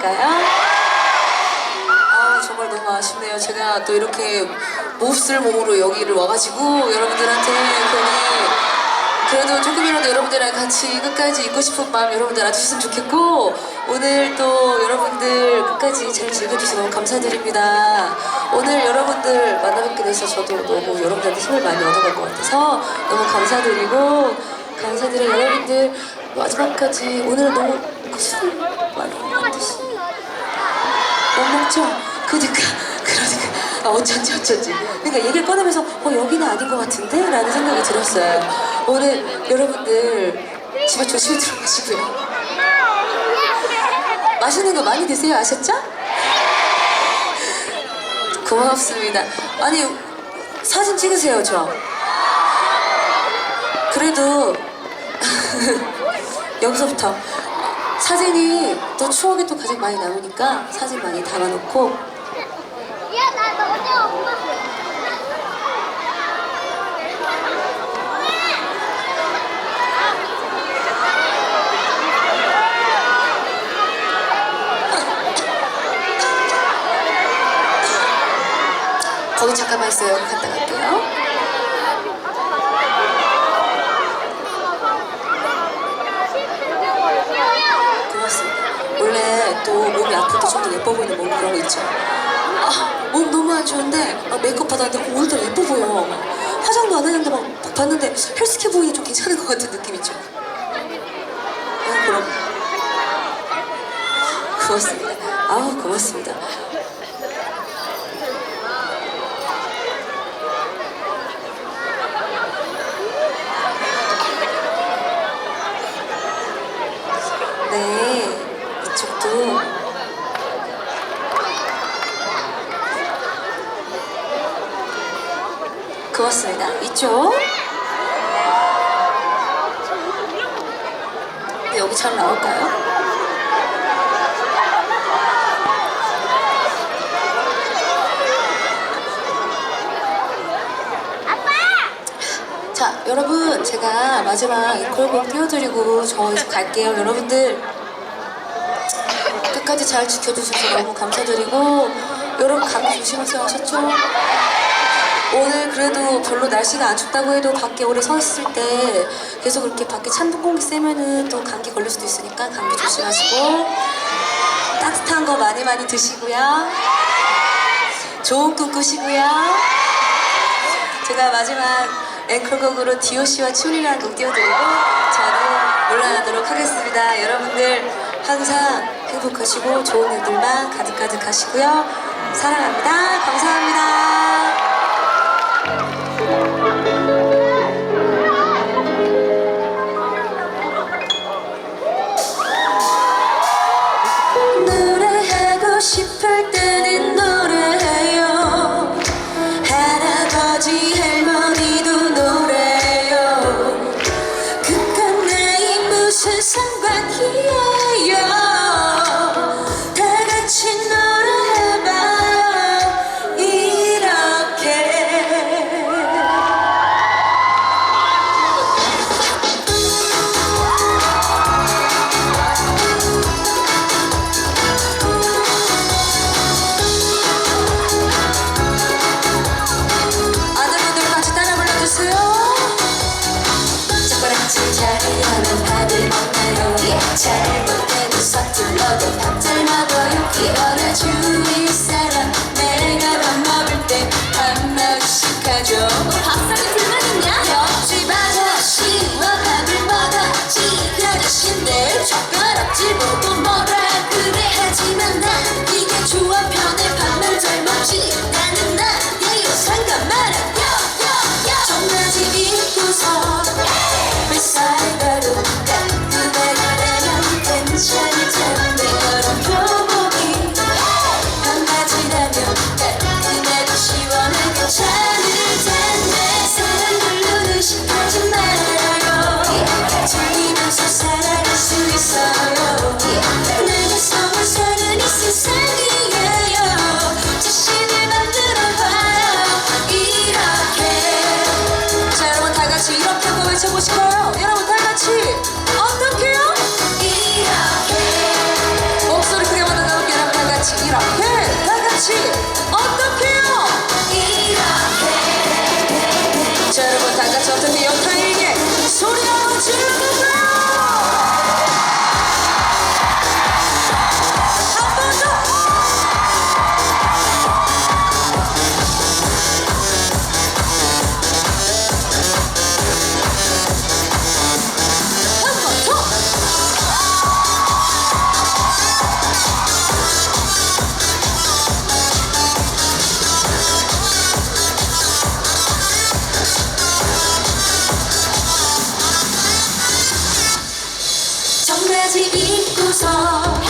괜찮을까요? 아 정말 너무 아쉽네요. 제가 또 이렇게 몹쓸 몸으로 여기를 와가지고 여러분들한테 괜히 그래도 조금이라도 여러분들이랑 같이 끝까지 있고 싶은 마음 여러분들 알아주셨으면 좋겠고 오늘 또 여러분들 끝까지 잘 즐겨주셔서 너무 감사드립니다. 오늘 여러분들 만나뵙게 돼서 저도 너무 여러분들한테 힘을 많이 얻어갈 것 같아서 너무 감사드리고 감사드려요 여러분들 마지막까지 오늘 너무 술많 드시 못 먹죠? 그니까 그러니까. 아, 어쩐지 어쩐지. 그러니까 얘기를 꺼내면서 어 여기는 아닌 것 같은데? 라는 생각이 들었어요. 오늘 여러분들 집에 조심히 들어가시고요. 맛있는 거 많이 드세요. 아셨죠? 고맙습니다. 아니 사진 찍으세요 저. 그래도 여기서부터 사진이 또 추억이 또 가장 많이 남으니까 사진 많이 담아놓고 야, 나 너냐, 엄마. 거기 잠깐만 있어요. 갔다 갈게요. 고맙습니다. 원래 또 몸이 때좀더 예뻐 보이는 몸 그런 거 있죠. 아, 몸 너무 안 좋은데 아, 메이크업 받았는데 오늘도 예뻐 보여. 화장도 안 했는데 막, 막 봤는데 헬스케 보이니 좀 괜찮은 것 같은 느낌 있죠. 아, 그럼. 고맙습니다. 아우, 고맙습니다. 네, 이쪽도. 고맙습니다. 네, 여기 잘 나올까요? 자, 여러분, 제가 마지막 이콜곡 띄워드리고 저 이제 갈게요. 여러분들, 끝까지 잘 지켜주셔서 너무 감사드리고, 여러분, 감기 조심하세요. 하셨죠? 오늘 그래도 별로 날씨가 안 춥다고 해도 밖에 오래 서 있을 때 계속 그렇게 밖에 찬 공기 쐬면은 또 감기 걸릴 수도 있으니까 감기 조심하시고, 따뜻한 거 많이 많이 드시고요. 좋은 꿈 꾸시고요. 제가 마지막 앵콜곡으로 디오씨와 춘이라는 곡 띄워드리고 저는 물러나도록 하겠습니다. 여러분들 항상 행복하시고 좋은 일들만 가득가득 하시고요. 사랑합니다. 감사합니다. 노래 바지 입고서